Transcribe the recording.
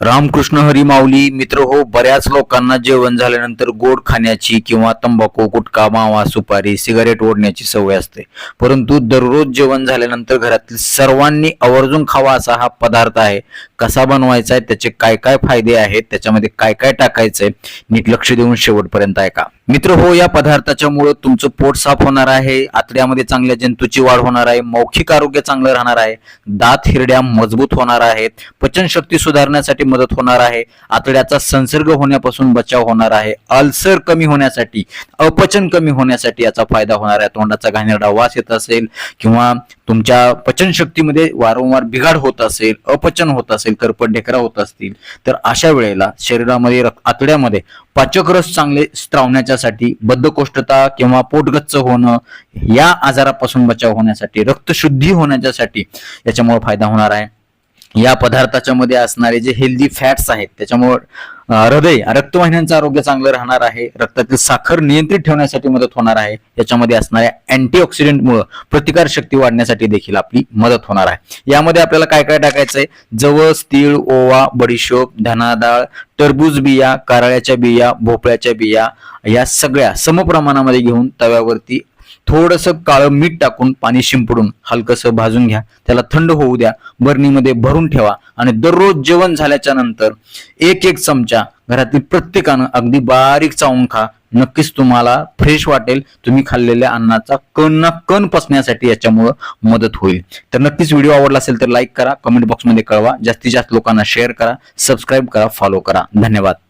रामकृष्ण हरी माऊली मित्र हो बऱ्याच लोकांना जेवण झाल्यानंतर गोड खाण्याची किंवा तंबाखू गुटखा मावा सुपारी सिगारेट ओढण्याची सवय असते. परंतु दररोज जेवण झाल्यानंतर घरातील सर्वांनी आवर्जून खावा असा हा पदार्थ आहे. कसा बनवायचा आहे त्याचे काय काय फायदे आहेत त्याच्यामध्ये काय काय टाकायचंय नीट लक्ष देऊन शेवटपर्यंत ऐका. मित्र हो या पदार्थाच्या मुळे तुमचं पोट साफ होणार आहे आतड्यामध्ये चांगल्या जंतूची वाढ होणार आहे मौखिक आरोग्य चांगलं राहणार आहे दात हिरड्या मजबूत होणार आहेत पचनशक्ती सुधारण्यासाठी मदत होणार आहे आतड्याचा संसर्ग होण्यापासून बचाव होणार आहे अल्सर कमी होण्यासाठी अपचन कमी होण्यासाठी याचा फायदा होणार आहे तोंडाचा घाणेरडा वास येत असेल किंवा तुमच्या पचनशक्तीमध्ये वारंवार बिघाड होत असेल अपचन होत असेल करपट ढेकरा होत असतील तर अशा वेळेला शरीरामध्ये आतड्यामध्ये पाचकरस चांगले स्त्रावण्याच्यासाठी बद्धकोष्ठता किंवा पोटगच्च होणं या आजारापासून बचाव होण्यासाठी रक्तशुद्धी होण्याच्यासाठी याच्यामुळे फायदा होणार आहे. या पदार्थाच्या मध्ये असणारे जे हेल्दी फॅट्स आहेत त्याच्यामुळे हृदय रक्तवाहिन्यांचं आरोग्य चांगलं राहणार आहे रक्तातील साखर नियंत्रित ठेवण्यासाठी मदत होणार आहे याच्यामध्ये असणाऱ्या अँटीऑक्सिडेंटमुळे प्रतिकार शक्ती वाढण्यासाठी देखील आपली मदत होणार आहे. यामध्ये आपल्याला काय काय टाकायचंय? जवस तीळ ओवा बडीशोप धनादाळ टरबूज बिया कारळ्याच्या बिया भोपळ्याच्या बिया या सगळ्या समप्रमाणामध्ये घेऊन तव्यावरती थोडंसं काळं मीठ टाकून पाणी शिंपडून हलकंसं भाजून घ्या. त्याला थंड होऊ द्या. बरणीमध्ये भरून ठेवा. आणि दररोज जेवण झाल्याच्यानंतर एक एक चमचा घरातील प्रत्येकानं अगदी बारीक चावून खा. नक्कीच तुम्हाला फ्रेश वाटेल. तुम्ही खाल्लेल्या अन्नाचा कण ना कण पसण्यासाठी याच्यामुळं मदत होईल. तर नक्कीच व्हिडिओ आवडला असेल तर लाईक करा. कमेंट बॉक्समध्ये कळवा. जास्तीत जास्त लोकांना शेअर करा. सबस्क्राईब करा. फॉलो करा. धन्यवाद.